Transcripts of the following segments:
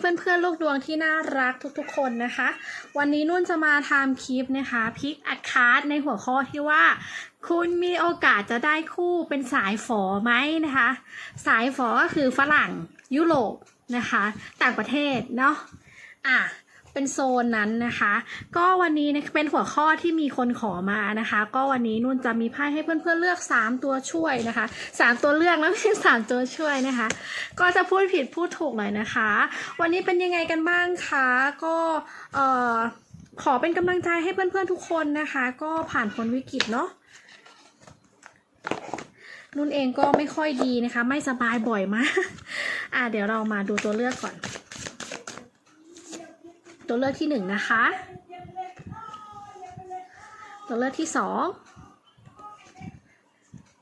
เพื่อนๆ ลูกดวงที่น่ารักทุกๆ คนนะคะ วันนี้นุ่นจะมาทำคลิปนะคะพิกอัดคาร์ดในหัวข้อที่ว่า คุณมีโอกาสจะได้คู่เป็นสายฝอไหมนะคะ สายฝอก็คือฝรั่งยุโรปนะคะ ต่างประเทศเนาะอะ เป็นโซนนั้นนะคะ ก็วันนี้นะเป็นหัวข้อที่มีคนขอมานะคะ ก็วันนี้นุ่นจะมีไพ่ให้เพื่อนๆเลือก 3 ตัวช่วยนะคะ 3 ตัวเลือกนะไม่ใช่3ตัวช่วยนะคะ ก็จะพูดผิดพูดถูกหน่อยนะคะ วันนี้เป็นยังไงกันบ้างคะก็เอ่อขอเป็นกำลังใจให้เพื่อนๆทุกคนนะคะ ก็ผ่านพ้นวิกฤตเนาะนุ่นเองก็ไม่ค่อยดีนะคะ ไม่สบายบ่อยมาก อะเดี๋ยวเรามาดูตัวเลือกก่อน ตัวเลือกที่หนึ่งนะคะ ตัวเลือกที่สอง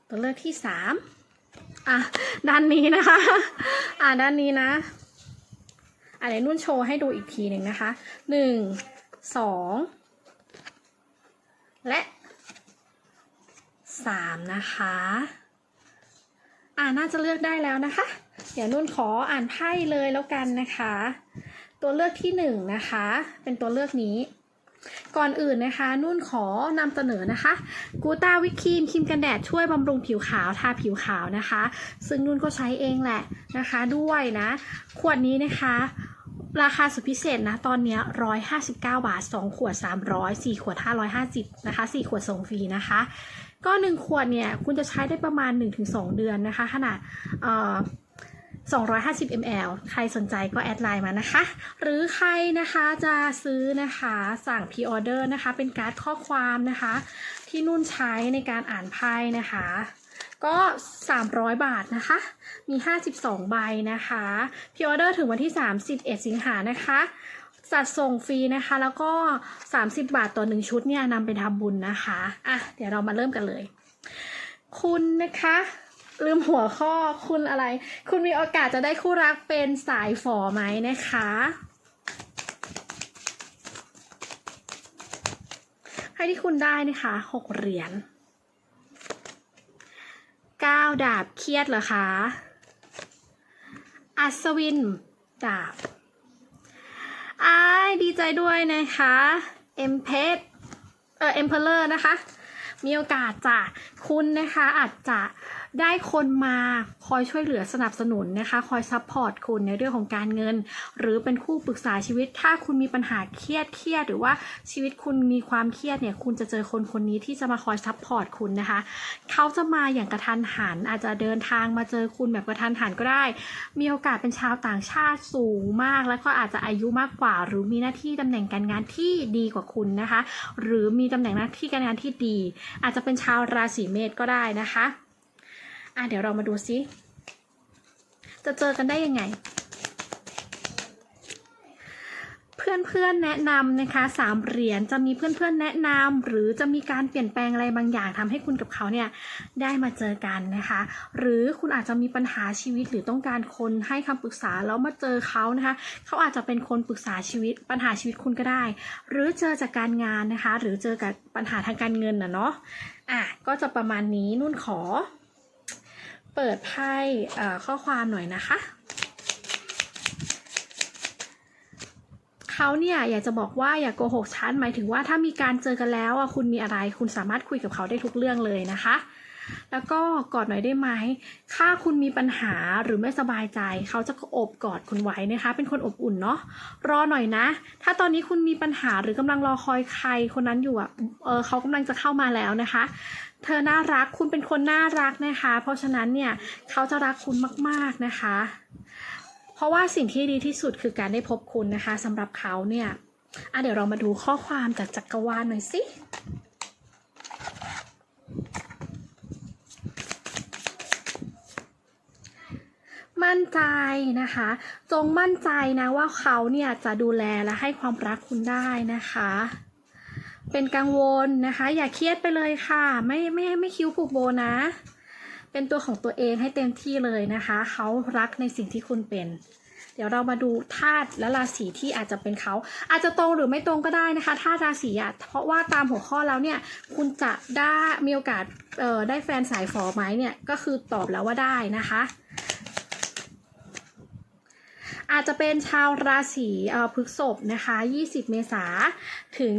ตัวเลือกที่สามอะด้านนี้นะคะ อะด้านนี้นะอะเดี๋ยวนุ่นโชว์ให้ดูอีกทีหนึ่งนะคะหนึ่งสองและสามนะคะ อ่าน่าจะเลือกได้แล้วนะคะ เดี๋ยวนุ่นขออ่านไพ่เลยแล้วกันนะคะ ตัวเลือกที่หนึ่งนะคะ เป็นตัวเลือกนี้ ก่อนอื่นนะคะ นุ่นขอนำเสนอนะคะ กูต้าวิครีมครีมกันแดดช่วยบำรุงผิวขาวทาผิวขาวนะคะ ซึ่งนุ่นก็ใช้เองแหละนะคะ ด้วยนะ ขวดนี้นะคะราคาสุดพิเศษนะ ตอนนี้ย159 บาท 2 ขวด 300 4 ขวด 550 นะคะ 4 ขวดส่งฟรีนะคะ ก็ 1 ขวดเนี่ย คุณจะใช้ได้ประมาณ 1-2 เดือนนะคะ ขนาดเอ่อ 250 ml ใครสนใจก็แอดไลน์มานะคะ หรือใครนะคะจะซื้อนะคะสั่งพ r ออเดอร์นะคะ เป็นการ์ดข้อความนะคะ ที่นุ่นใช้ในการอ่านไพ่นะคะ ก็ 300 บาทนะคะ มี 52 ใบนะคะพ r ออเดอร์ถึงวันที่ 31 สิงหานะคะจัดส่งฟรีนะคะ แล้วก็ 30 บาทต่อ1ชุดเนี่ยนำไปทำบุญนะคะ อะ เดี๋ยวเรามาเริ่มกันเลย คุณนะคะ ลืมหัวข้อคุณอะไร คุณมีโอกาสจะได้คู่รักเป็นสายฝอไหมนะคะ ให้ที่คุณได้นะคะหกเหรียญเก้าดาบเครียดเหรอคะ อัศวิน ดาบอ้ายดีใจด้วยนะคะ เอ็มเพสเออเอ็มเพลเลอร์นะคะ มีโอกาสจะคุณนะคะอาจจะ ได้คนมาคอยช่วยเหลือสนับสนุนนะคะ คอยซัพพอร์ตคุณในเรื่องของการเงิน หรือเป็นคู่ปรึกษาชีวิต ถ้าคุณมีปัญหาเครียดเครียดหรือว่าชีวิตคุณมีความเครียดเนี่ย คุณจะเจอคนคนนี้ที่จะมาคอยซัพพอร์ตคุณนะคะ เขาจะมาอย่างกระทันหัน อาจจะเดินทางมาเจอคุณแบบกระทันหันก็ได้ มีโอกาสเป็นชาวต่างชาติสูงมาก แล้วก็อาจจะอายุมากกว่า หรือมีหน้าที่ตำแหน่งการงานที่ดีกว่าคุณนะคะ หรือมีตำแหน่งหน้าที่การงานที่ดี อาจจะเป็นชาวราศีเมษก็ได้นะคะ อะเดี๋ยวเรามาดูซิ จะเจอกันได้ยังไง เพื่อนๆแนะนำนะคะสามเหรียญจะมีเพื่อนๆแนะนำหรือจะมีการเปลี่ยนแปลงอะไรบางอย่างทำให้คุณกับเขาเนี่ยได้มาเจอกันนะคะ หรือคุณอาจจะมีปัญหาชีวิตหรือต้องการคนให้คำปรึกษาแล้วมาเจอเขานะคะ เขาอาจจะเป็นคนปรึกษาชีวิต ปัญหาชีวิตคุณก็ได้ หรือเจอจากการงานนะคะ หรือเจอกับปัญหาทางการเงินนะเนาะอะก็จะประมาณนี้นุ่นขอ เปิดไพ่เอ่อข้อความหน่อยนะคะ เขาเนี่ยอยากจะบอกว่าอย่ากโกหกฉันหมายถึงว่าถ้ามีการเจอกันแล้วอะคุณมีอะไร คุณสามารถคุยกับเขาได้ทุกเรื่องเลยนะคะ แล้วก็กอดหน่อยได้ไหมถ้าคุณมีปัญหาหรือไม่สบายใจ เขาจะโอบกอดคุณไว้นะคะ เป็นคนอบอุ่นเนาะรอหน่อยนะ ถ้าตอนนี้คุณมีปัญหาหรือกำลังรอคอยใครคนนั้นอยู่อะเออเขากำลังจะเข้ามาแล้วนะคะ เธอน่ารักคุณเป็นคนน่ารักนะคะ เพราะฉะนั้นเนี่ยเขาจะรักคุณมาก ๆนะคะ เพราะว่าสิ่งที่ดีที่สุดคือการได้พบคุณนะคะสำหรับเขาเนี่ยอะเดี๋ยวเรามาดูข้อความจากจักรวาลหน่อยสิ มั่นใจนะคะ จงมั่นใจนะว่าเขาเนี่ยจะดูแลและให้ความรักคุณได้นะคะ เป็นกังวลนะคะ อย่าเครียดไปเลยค่ะ ไม่ไม่ไม่คิ้วผูกโบนะ เป็นตัวของตัวเองให้เต็มที่เลยนะคะ เขารักในสิ่งที่คุณเป็นเดี๋ยวเรามาดูธาตุและราศีที่อาจจะเป็นเขา อาจจะตรงหรือไม่ตรงก็ได้นะคะธาตุราศีอะเพราะว่าตามหัวข้อแล้วเนี่ยคุณจะได้มีโอกาสเอ่อได้แฟนสายฝอไหมเนี่ยก็คือตอบแล้วว่าได้นะคะ อาจจะเป็นชาวราศีพฤษภนะคะ 20 เมษาถึง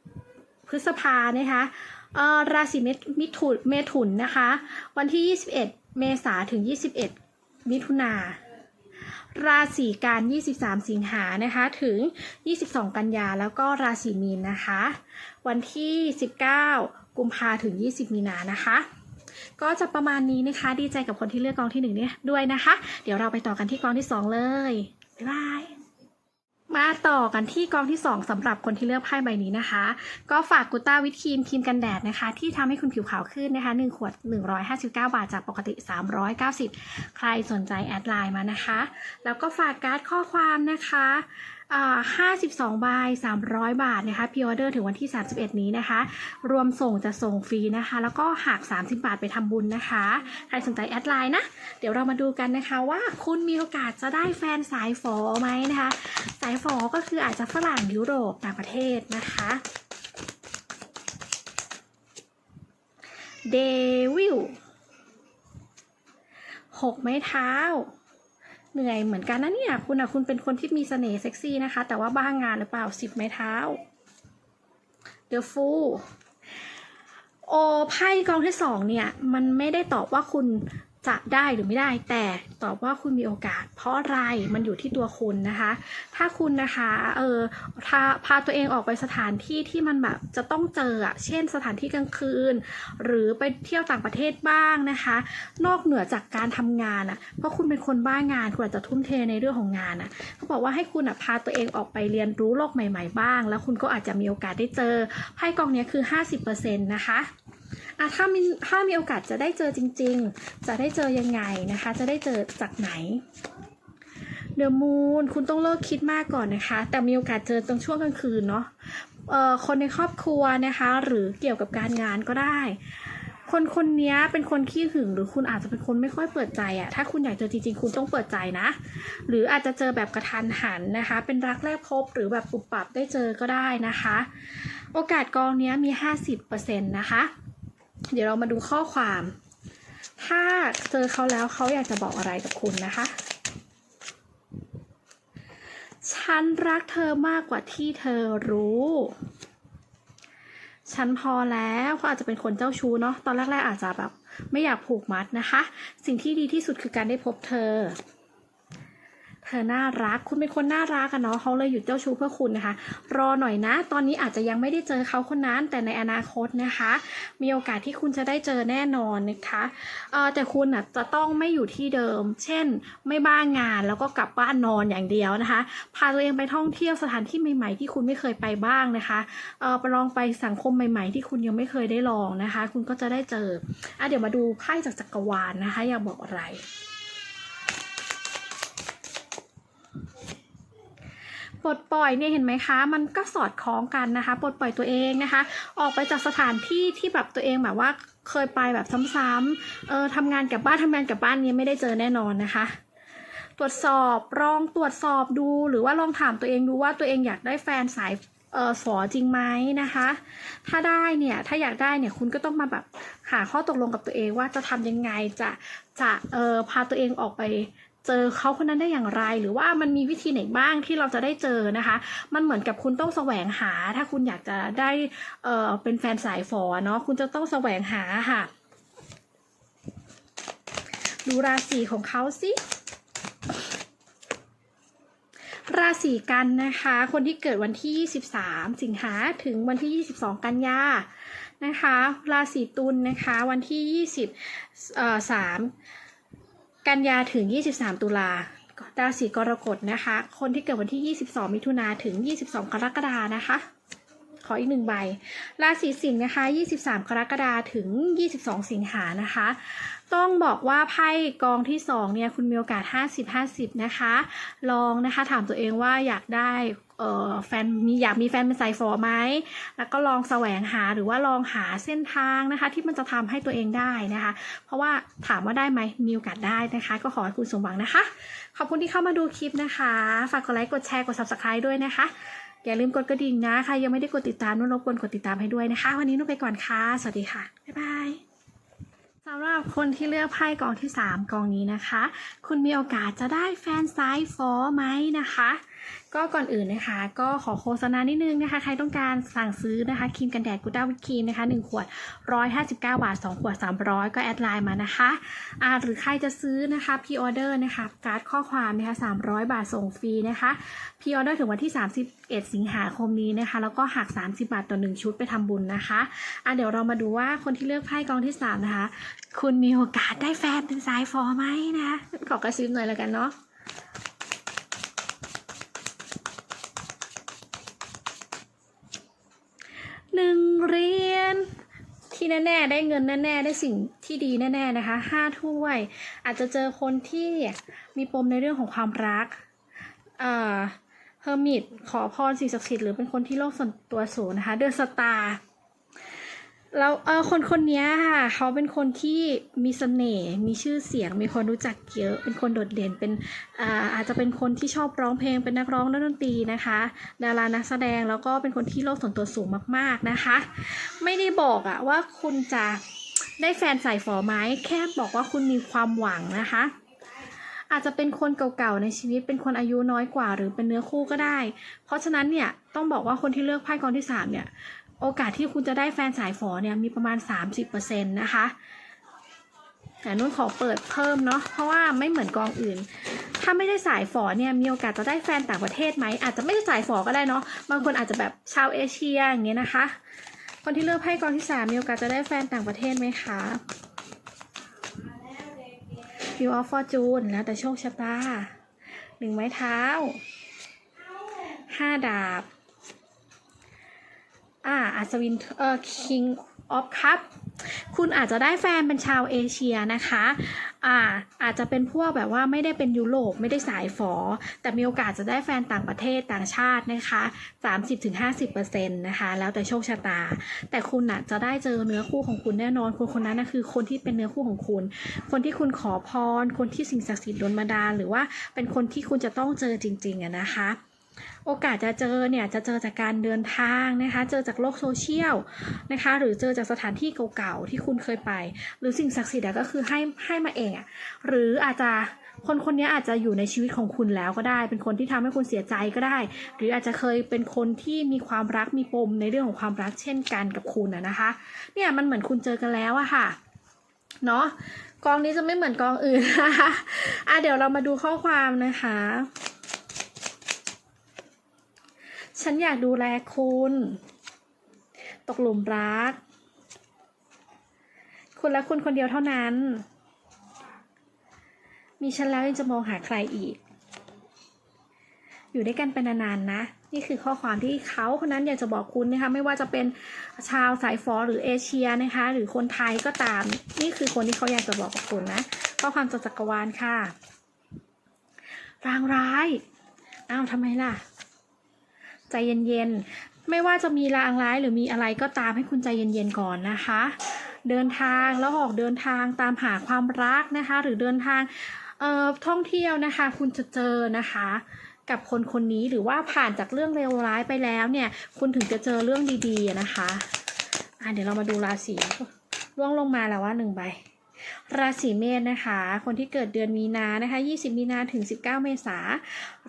20 พฤษภานะคะเอ่อราศีเมมิถุนเมถุนนะคะ วันที่ 21 เมษาถึง 21 มิถุนาราศีกัน 23 สิงหานะคะ ถึง 22 กันยา แล้วก็ราศีมีนนะคะ วันที่ 19 กุมภาถึง 20 มีนานะคะ ก็จะประมาณนี้นะคะ ดีใจกับคนที่เลือกกองที่หนึ่งเนี่ยด้วยนะคะ เดี๋ยวเราไปต่อกันที่กองที่สองเลย บ๊ายบายมาต่อกันที่กองที่ 2สำหรับคนที่เลือกไพ่ใบนี้นะคะ ก็ฝากกูต้าวิตครีมครีมกันแดดนะคะ ที่ทำให้คุณผิวขาวขึ้นนะคะ 1 ขวด 159 บาทจากปกติ 390 ใครสนใจแอดไลน์มานะคะ แล้วก็ฝากการ์ดข้อความนะคะ อ่า52ใบ300บาทนะคะพิออเดอร์ถึงวันที่31นี้นะคะ รวมส่งจะส่งฟรีนะคะ แล้วก็หัก30บาทไปทำบุญนะคะ ใครสนใจแอดไลน์นะ เดี๋ยวเรามาดูกันนะคะว่าคุณมีโอกาสจะได้แฟนสายฝอไหมนะคะ สายฝอก็คืออาจจะฝรั่งยุโรปต่างประเทศนะคะเดวิลหกไม้เท้า เหนื่อยเหมือนกันนะเนี่ยคุณอะคุณเป็นคนที่มีเสน่ห์เซ็กซี่นะคะ แต่ว่าบ้างงานหรือเปล่าสิบไม้เท้าเดอะฟูโอไพ่กองที่สองเนี่ย มันไม่ได้ตอบว่าคุณ จะได้หรือไม่ได้แต่ตอบว่าคุณมีโอกาส เพราะอะไรมันอยู่ที่ตัวคุณนะคะ ถ้าคุณนะคะเออพาพาตัวเองออกไปสถานที่ที่มันแบบจะต้องเจอเช่น สถานที่กลางคืน หรือไปเที่ยวต่างประเทศบ้างนะคะ นอกเหนือจากการทำงานอะเพราะคุณเป็นคนบ้างานคุณอาจจะทุ่มเทในเรื่องของงานอะเขาบอกว่าให้คุณอะพาตัวเองออกไปเรียนรู้โลกใหม่ ๆ บ้าง แล้วคุณก็อาจจะมีโอกาสได้เจอไพ่กองนี้คือ 50%นะคะ อะถ้ามีถ้ามีโอกาสจะได้เจอจริง ๆ จะได้เจอยังไงนะคะ จะได้เจอจากไหนเดอะมูนคุณต้องเลิกคิดมากก่อนนะคะ แต่มีโอกาสเจอตรงช่วงกลางคืนเนาะเอ่อคนในครอบครัวนะคะ หรือเกี่ยวกับการงานก็ได้ คนคนนี้เป็นคนขี้หึงหรือคุณอาจจะเป็นคนไม่ค่อยเปิดใจอะถ้าคุณอยากเจอจริงๆ คุณต้องเปิดใจนะ หรืออาจจะเจอแบบกระทันหันนะคะ เป็นรักแรกพบหรือแบบปุบปับได้เจอก็ได้นะคะ โอกาสกองนี้มี 50%นะคะ เดี๋ยวเรามาดูข้อความ ถ้าเจอเขาแล้วเขาอยากจะบอกอะไรกับคุณนะคะ ฉันรักเธอมากกว่าที่เธอรู้ ฉันพอแล้วเขาอาจจะเป็นคนเจ้าชู้เนาะ ตอนแรกๆอาจจะแบบไม่อยากผูกมัดนะคะ สิ่งที่ดีที่สุดคือการได้พบเธอ เธอน่ารัก คุณเป็นคนน่ารักอะเนาะเขาเลยหยุดเจ้าชู้เพื่อคุณนะคะ รอหน่อยนะ ตอนนี้อาจจะยังไม่ได้เจอเขาคนนั้นแต่ในอนาคตนะคะ มีโอกาสที่คุณจะได้เจอแน่นอนนะคะเออแต่คุณอะจะต้องไม่อยู่ที่เดิม เช่น ไม่บ้างงานแล้วก็กลับบ้านนอนอย่างเดียวนะคะ พาตัวเองไปท่องเที่ยวสถานที่ใหม่ๆที่คุณไม่เคยไปบ้างนะคะเออไปลองไปสังคมใหม่ ๆ ที่คุณยังไม่เคยได้ลองนะคะ คุณก็จะได้เจออะเดี๋ยวมาดูไพ่จากจักรวาลนะคะ อยากบอกอะไร ปลดปล่อยเนี่ยเห็นไหมคะ มันก็สอดคล้องกันนะคะปลดปล่อยตัวเองนะคะ ออกไปจากสถานที่ที่แบบตัวเองแบบว่าเคยไปแบบซ้ำๆเออทำงานกับบ้านทำงานกับบ้านเนี้ไม่ได้เจอแน่นอนนะคะ ตรวจสอบลองตรวจสอบดูหรือว่าลองถามตัวเองดูว่าตัวเองอยากได้แฟนสายเออฝอจริงไหมนะคะ ถ้าได้เนี่ย ถ้าอยากได้เนี่ย คุณก็ต้องมาแบบหาข้อตกลงกับตัวเองว่าจะทำยังไง จะ จะ เออพาตัวเองออกไป เจอเขาคนนั้นได้อย่างไร หรือว่ามันมีวิธีไหนบ้างที่เราจะได้เจอนะคะ มันเหมือนกับคุณต้องแสวงหา ถ้าคุณอยากจะได้เออเป็นแฟนสายฝอเนาะคุณจะต้องแสวงหาค่ะ ดูราศีของเขาสิราศีกันนะคะ คนที่เกิดวันที่ 23 สิงหาถึงวันที่ 22 กันยานะคะ ราศีตุลนะคะ วันที่20เอ่อ3 กันยาถึง 23 ตุลาราศีกรกฎนะคะ คนที่เกิดวันที่ 22 มิถุนาถึง 22 กรกฎานะคะ ขออีกหนึ่งใบ ราศีสิงห์นะคะ 23 กรกฎาถึง 22 สิงหานะคะ ต้องบอกว่าไพ่กองที่สองเนี่ยคุณมีโอกาส 50-50 นะคะ ลองนะคะถามตัวเองว่าอยากได้แฟนมีอยากมีแฟนเป็นสายฟอไหม แล้วก็ลองแสวงหาหรือว่าลองหาเส้นทางนะคะ ที่มันจะทำให้ตัวเองได้นะคะ เพราะว่าถามว่าได้ไหมมีโอกาสได้นะคะ ก็ขอให้คุณสมหวังนะคะ ขอบคุณที่เข้ามาดูคลิปนะคะ ฝากกดไลค์กดแชร์กด subscribe ด้วยนะคะ อย่าลืมกดกระดิ่งนะใครยังไม่ได้กดติดตามนุ่นรบกวนกดติดตามให้ด้วยนะคะ วันนี้นุ่นไปก่อนค่ะ สวัสดีค่ะ บ๊ายบาย สำหรับคนที่เลือกไพ่กองที่ 3 กองนี้นะคะ คุณมีโอกาสจะได้แฟนซ้ายฟอไหมนะคะ ก็ก่อนอื่นนะคะ ก็ขอโฆษณานิดนึงนะคะ ใครต้องการสั่งซื้อนะคะครีมกันแดดกูด้าวิครีมนะคะ1ขวด 159 บาท 2 ขวด 300 ก็แอดไลน์มานะคะอ่าหรือใครจะซื้อนะคะพ r ออเดอร์นะคะการ์ดข้อความนะคะ300 บาทส่งฟรีนะคะพ r ออเดอร์ถึงวันที่ 31 สิงหาคมนี้นะคะ แล้วก็หัก 30 บาทต่อ 1 ชุดไปทำบุญนะคะอะเดี๋ยวเรามาดูว่าคนที่เลือกไพ่กองที่ 3 นะคะ คุณมีโอกาสได้แฟนเป็นสายฟอไหมนะขอกระซิบหน่อยแล้วกันเนาะหนึ่งเหรียญ ที่แน่ ๆ ได้เงินแน่ ๆ ได้สิ่งที่ดีแน่ ๆ นะคะห้าถ้วย อาจจะเจอคนที่มีปมในเรื่องของความรักเอ่อเฮอร์มิตขอพรสิ่งศักดิ์สิทธิ์หรือเป็นคนที่โลกส่วนตัวสูงนะคะเดอะสตาร์ แล้วเออคนคนนี้ค่ะ เขาเป็นคนที่มีเสน่ห์มีชื่อเสียง มีคนรู้จักเยอะ เป็นคนโดดเด่นเป็นอ่าอาจจะเป็นคนที่ชอบร้องเพลงเป็นนักร้องนักดนตรีนะคะ ดารานักแสดงแล้วก็เป็นคนที่โลกส่วนตัวสูงมากๆนะคะ ไม่ได้บอกอะว่าคุณจะได้แฟนใส่ฝอไม้แค่บอกว่าคุณมีความหวังนะคะ อาจจะเป็นคนเก่าๆในชีวิตเป็นคนอายุน้อยกว่า หรือเป็นเนื้อคู่ก็ได้ เพราะฉะนั้นเนี่ยต้องบอกว่าคนที่เลือกไพ่กองที่สามเนี่ย โอกาสที่คุณจะได้แฟนสายฝอเนี่ยมีประมาณ 30%นะคะแต่นุ่นขอเปิดเพิ่มเนาะเพราะว่าไม่เหมือนกองอื่น ถ้าไม่ได้สายฝอเนี่ยมีโอกาสจะได้แฟนต่างประเทศไหมอาจจะไม่ได้สายฝอก็ได้เนาะบางคนอาจจะแบบชาวเอเชียอย่างเงี้ยนะคะ คนที่เลือกไพ่กองที่สามมีโอกาสจะได้แฟนต่างประเทศไหมคะ View of Fortune แล้วแต่โชคชะตาหนึ่งไม้เท้าห้าดาบ อ่าอัศวินเอ่อ King of Cup คุณอาจจะได้แฟนเป็นชาวเอเชียนะคะ อ่า อาจจะเป็นพวกแบบว่าไม่ได้เป็นยุโรปไม่ได้สายฝอ แต่มีโอกาสจะได้แฟนต่างประเทศต่างชาตินะคะ 30-50%นะคะ แล้วแต่โชคชะตา แต่คุณน่ะจะได้เจอเนื้อคู่ของคุณแน่นอน คนคนนั้นนะคือคนที่เป็นเนื้อคู่ของคุณ คนที่คุณขอพร คนที่สิ่งศักดิ์สิทธิ์โดนบันดาล หรือว่าเป็นคนที่คุณจะต้องเจอจริงๆอะนะคะ โอกาสจะเจอเนี่ยจะเจอจากการเดินทางนะคะ เจอจากโลกโซเชียลนะคะ หรือเจอจากสถานที่เก่าๆที่คุณเคยไป หรือสิ่งศักดิ์สิทธิ์ก็คือให้ให้มาเองอะหรืออาจจะคนคนนี้อาจจะอยู่ในชีวิตของคุณแล้วก็ได้ เป็นคนที่ทำให้คุณเสียใจก็ได้ หรืออาจจะเคยเป็นคนที่มีความรักมีปมในเรื่องของความรักเช่นกันกับคุณอะนะคะ เนี่ยมันเหมือนคุณเจอกันแล้วอะค่ะเนาะกองนี้จะไม่เหมือนกองอื่นนะคะอะเดี๋ยวเรามาดูข้อความนะคะ ฉันอยากดูแลคุณ ตกหลุมรัก คุณและคุณคนเดียวเท่านั้น มีฉันแล้วยังจะมองหาใครอีก อยู่ด้วยกันเป็นนานๆนะ นี่คือข้อความที่เขาคนนั้นอยากจะบอกคุณนะคะ ไม่ว่าจะเป็นชาวสายฟอหรือเอเชียนะคะ หรือคนไทยก็ตาม นี่คือคนที่เขาอยากจะบอกกับคุณนะ ข้อความจากจักรวาลค่ะ รางร้าย อ้าวทำไมล่ะ ใจเย็นๆ ไม่ว่าจะมีรางร้ายหรือมีอะไรก็ตามให้คุณใจเย็นๆก่อนนะคะ เดินทางแล้วออกเดินทางตามหาความรักนะคะ หรือเดินทางเอ่อท่องเที่ยวนะคะ คุณจะเจอนะคะ กับคนคนนี้หรือว่าผ่านจากเรื่องเลวร้ายไปแล้วเนี่ย คุณถึงจะเจอเรื่องดีๆนะคะอะเดี๋ยวเรามาดูราศีร่วงลงมาแล้วว่าหนึ่งใบราศีเมษนะคะ คนที่เกิดเดือนมีนานะคะ 20 มีนาถึง 19 เมษา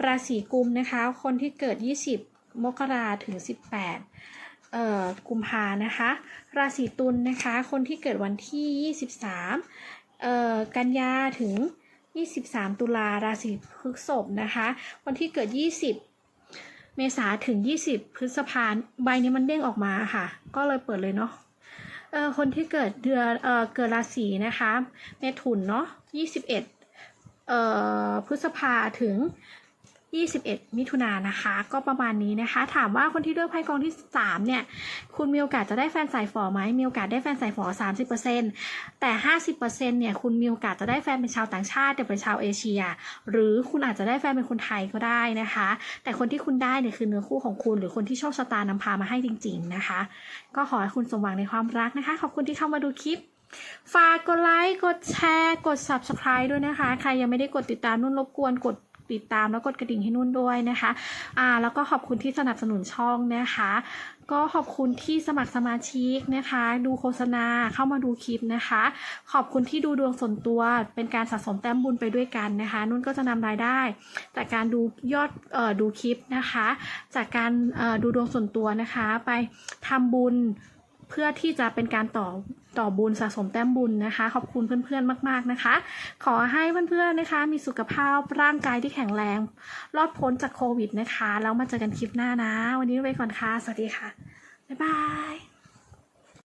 ราศีกุมนะคะ คนที่เกิด 20 มกราถึง 18เอ่อกุมภานะคะ ราศีตุลนะคะ คนที่เกิดวันที่ 23เอ่อกันยาถึง 23 ตุลาราศีพฤษภนะคะ วันที่เกิด 20เมษาถึง 20 พฤษภาใบนี้มันเด้งออกมาค่ะ ก็เลยเปิดเลยเนาะเอ่อคนที่เกิดเดือนเอ่อเกิดราศีนะคะเมถุนเนาะ21เอ่อพฤษภาถึง 21 มิถุนายนนะคะ ก็ประมาณนี้นะคะ ถามว่าคนที่เลือกไพ่กองที่ 3 เนี่ย คุณมีโอกาสจะได้แฟนสายฝอไหมมีโอกาสได้แฟนสายฝอ30%แต่ 50%เนี่ยคุณมีโอกาสจะได้แฟนเป็นชาวต่างชาติแต่เป็นชาวเอเชีย หรือคุณอาจจะได้แฟนเป็นคนไทยก็ได้นะคะ แต่คนที่คุณได้เนี่ยคือเนื้อคู่ของคุณ หรือคนที่โชคชะตานำพามาให้จริง ๆนะคะ ก็ขอให้คุณสมหวังในความรักนะคะ ขอบคุณที่เข้ามาดูคลิปฝากกดไลค์ กดแชร์ กด subscribe ด้วยนะคะ ใครยังไม่ได้กดติดตามนุ่นรบกวนกด ติดตามแล้วกดกระดิ่งให้นุ่นด้วยนะคะอ่าแล้วก็ขอบคุณที่สนับสนุนช่องนะคะ ก็ขอบคุณที่สมัครสมาชิกนะคะ ดูโฆษณาเข้ามาดูคลิปนะคะ ขอบคุณที่ดูดวงส่วนตัวเป็นการสะสมแต้มบุญไปด้วยกันนะคะ นุ่นก็จะนำรายได้ จากการดูยอดเอ่อดูคลิปนะคะ จากการเอ่อดูดวงส่วนตัวนะคะ ไปทำบุญเพื่อที่จะเป็นการต่อ ต่อบุญสะสมแต้มบุญนะคะ ขอบคุณเพื่อนๆมาก ๆนะคะ ขอให้เพื่อนๆนะคะ มีสุขภาพร่างกายที่แข็งแรง รอดพ้นจากโควิดนะคะ แล้วมาเจอกันคลิปหน้านะ วันนี้ไปก่อนค่ะ สวัสดีค่ะ บ๊ายบาย